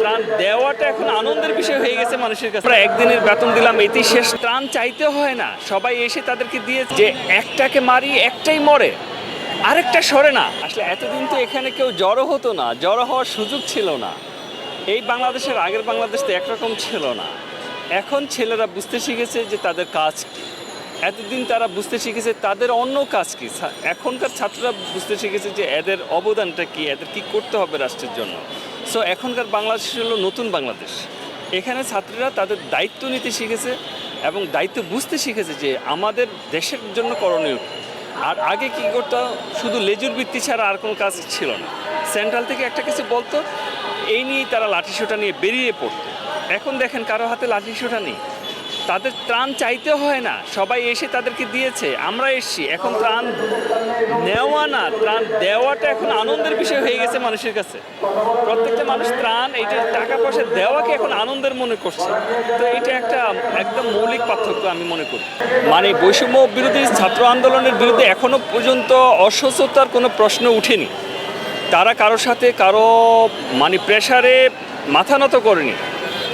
ত্রাণ দেওয়াটা এখন আনন্দের বিষয় হয়ে গেছে মানুষের কাছে। আমরা একদিনের বেতন দিলাম এটি শেষ। ত্রাণ চাইতে হয় না। সবাই এসে তাদেরকে দিয়ে যে একটাকে মারি, একটাই মরে, আরেকটা সরে না। আসলে এতদিন তো এখানে কেউ জড়ো হতো না, জড়ো হওয়ার সুযোগ ছিল না। এই বাংলাদেশের আগের বাংলাদেশ তো একরকম ছিল না। এখন ছেলেরা বুঝতে শিখেছে যে তাদের কাজ কি। এতদিন তারা বুঝতে শিখেছে তাদের অন্য কাজ কি। এখনকার ছাত্ররা বুঝতে শিখেছে যে এদের অবদানটা কি, এদের কি করতে হবে রাষ্ট্রের জন্য। সো এখনকার বাংলাদেশ হলো নতুন বাংলাদেশ। এখানে ছাত্রীরা তাদের দায়িত্ব নিতে শিখেছে এবং দায়িত্ব বুঝতে শিখেছে যে আমাদের দেশের জন্য করণীয়। আর আগে কী করতো? শুধু লেজুর বৃত্তি ছাড়া আর কোনো কাজ ছিল না। সেন্ট্রাল থেকে একটা কিছু বলতো, এই নিয়েই তারা লাঠিসোঁটা নিয়ে বেরিয়ে পড়তো। এখন দেখেন কারও হাতে লাঠিসোঁটা নেই। তাদের ত্রাণ চাইতে হয় না। সবাই এসে তাদেরকে দিয়েছে। আমরা এসছি। এখন ত্রাণ নেওয়া না, ত্রাণ দেওয়াটা এখন আনন্দের বিষয় হয়ে গেছে মানুষের কাছে। প্রত্যেকটা মানুষ ত্রাণ এইটা টাকা পয়সা দেওয়াকে এখন আনন্দের মনে করছে। তো এটা একটা একদম মৌলিক পার্থক্য আমি মনে করি। মানে বৈষম্য বিরোধী ছাত্র আন্দোলনের বিরুদ্ধে এখনও পর্যন্ত অসুস্থতার কোনো প্রশ্ন উঠেনি। তারা কারোর সাথে কারও মানে প্রেশারে মাথা নত করেনি।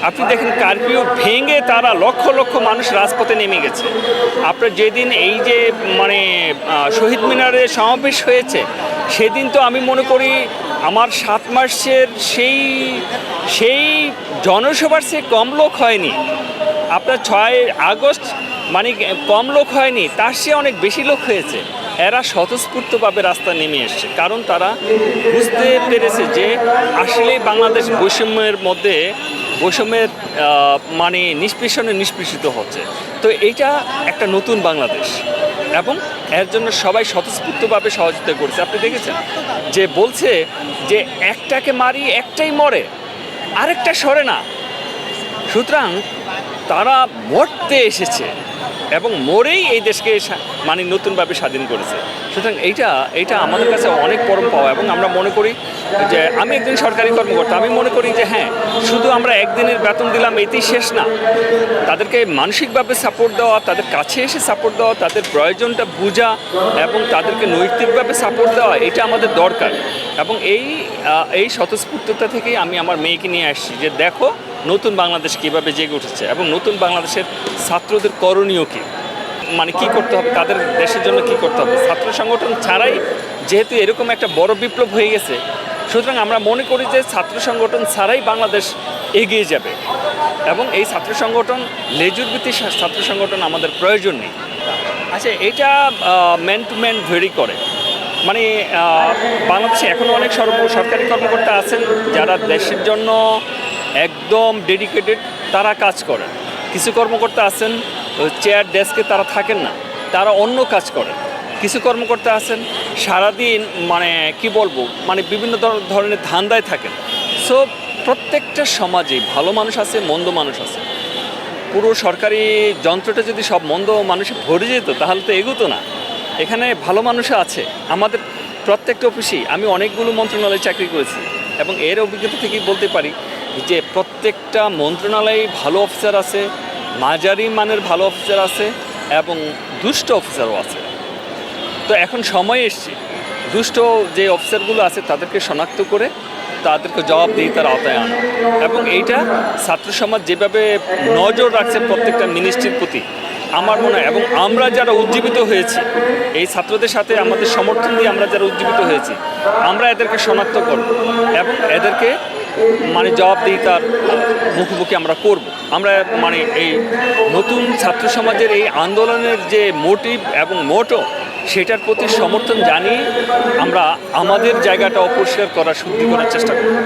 আপনি দেখেন কারফিউ ভেঙে তারা লক্ষ লক্ষ মানুষ রাজপথে নেমে গেছে। আপনার যেদিন এই যে মানে শহীদ মিনারে সমাবেশ হয়েছে, সেদিন তো আমি মনে করি আমার সাত মাসের সেই সেই জনসভার চেয়ে কম লোক হয়নি। আপনার ছয় আগস্ট মানে কম লোক হয়নি, তার চেয়ে অনেক বেশি লোক হয়েছে। এরা স্বতঃস্ফূর্তভাবে রাস্তা নেমে এসছে, কারণ তারা বুঝতে পেরেছে যে আসলে বাংলাদেশ বৈষম্যের মধ্যে বৈষম্যের মানে নিষ্পেষণে নিষ্পেষিত হচ্ছে। তো এইটা একটা নতুন বাংলাদেশ এবং এর জন্য সবাই স্বতঃস্ফূর্তভাবে সহযোগিতা করছে। আপনি দেখেছেন যে বলছে যে একটাকে মারি, একটাই মরে, আরেকটা সরে না। সুতরাং তারা মরতে এসেছে। এবং মরেই এই দেশকে মানে নতুনভাবে স্বাধীন করেছে। সুতরাং এইটা এইটা আমাদের কাছে অনেক পরম পাওয়া এবং আমরা মনে করি যে আমি একজন সরকারি কর্মকর্তা, আমি মনে করি যে হ্যাঁ শুধু আমরা একদিনের বেতন দিলাম এতেই শেষ না। তাদেরকে মানসিকভাবে সাপোর্ট দেওয়া, তাদের কাছে এসে সাপোর্ট দেওয়া, তাদের প্রয়োজনটা বোঝা এবং তাদেরকে নৈতিকভাবে সাপোর্ট দেওয়া, এটা আমাদের দরকার। এবং এই এই স্বতঃস্ফূর্ততা থেকেই আমি আমার মেয়েকে নিয়ে আসছি যে দেখো নতুন বাংলাদেশ কীভাবে জেগে উঠেছে এবং নতুন বাংলাদেশের ছাত্রদের করণীয় কী? মানে কি করতে হবে? তাদের দেশের জন্য কি করতে হবে? ছাত্র সংগঠন ছাড়াই যেহেতু এরকম একটা বড় বিপ্লব হয়ে গেছে, সুতরাং আমরা মনে করি যে ছাত্র সংগঠন ছাড়াই বাংলাদেশ এগিয়ে যাবে। এবং এই ছাত্র সংগঠন লেজুর ভিত্তিক ছাত্র সংগঠন আমাদের প্রয়োজন নেই। আচ্ছা এটা ম্যান টু ম্যান ভেরি করে। মানে বাংলাদেশে এখনও অনেক সর্ব- সরকারি কর্মকর্তা আছেন যারা দেশের জন্য একদম ডেডিকেটেড তারা কাজ করেন। কিছু কর্মকর্তা আছেন চেয়ার ডেস্কে তারা থাকেন না, তারা অন্য কাজ করেন। কিছু কর্মকর্তা আছেন, সারাদিন মানে কি বলব মানে বিভিন্ন ধরনের ধান্দায় থাকেন। সো প্রত্যেকটা সমাজে ভালো মানুষ আছে, মন্দ মানুষ আছে। পুরো সরকারি যন্ত্রটা যদি সব মন্দ মানুষে ভরে যেত, তাহলে তো এগোতো না। এখানে ভালো মানুষ আছে। আমাদের প্রত্যেকটা অফিসেই আমি অনেকগুলো মন্ত্রণালয়ে চাকরি করেছি এবং এর অভিজ্ঞতা থেকেই বলতে পারি যে প্রত্যেকটা মন্ত্রণালয়ে ভালো অফিসার আছে, মাঝারি মানের ভালো অফিসার আছে এবং দুষ্ট অফিসারও আছে। তো এখন সময় এসছে, দুষ্ট যে অফিসারগুলো আছে তাদেরকে শনাক্ত করে তাদেরকে জবাব দিয়ে তার আওতায় আনা। এবং এইটা ছাত্র সমাজ যেভাবে নজর রাখছে প্রত্যেকটা মিনিস্ট্রির প্রতি আমার মনে হয়, এবং আমরা যারা উজ্জীবিত হয়েছি, এই ছাত্রদের সাথে আমাদের সমর্থন দিয়ে আমরা যারা উজ্জীবিত হয়েছি, আমরা এদেরকে শনাক্ত করব এবং এদেরকে মানে জবাব দিয়ে তার মুখোমুখি আমরা করব। আমরা মানে এই নতুন ছাত্র সমাজের এই আন্দোলনের যে মোটিভ এবং মোটো সেটার প্রতি সমর্থন জানিয়ে আমরা আমাদের জায়গাটা অপরিষ্কার করার শুদ্ধি করার চেষ্টা করব।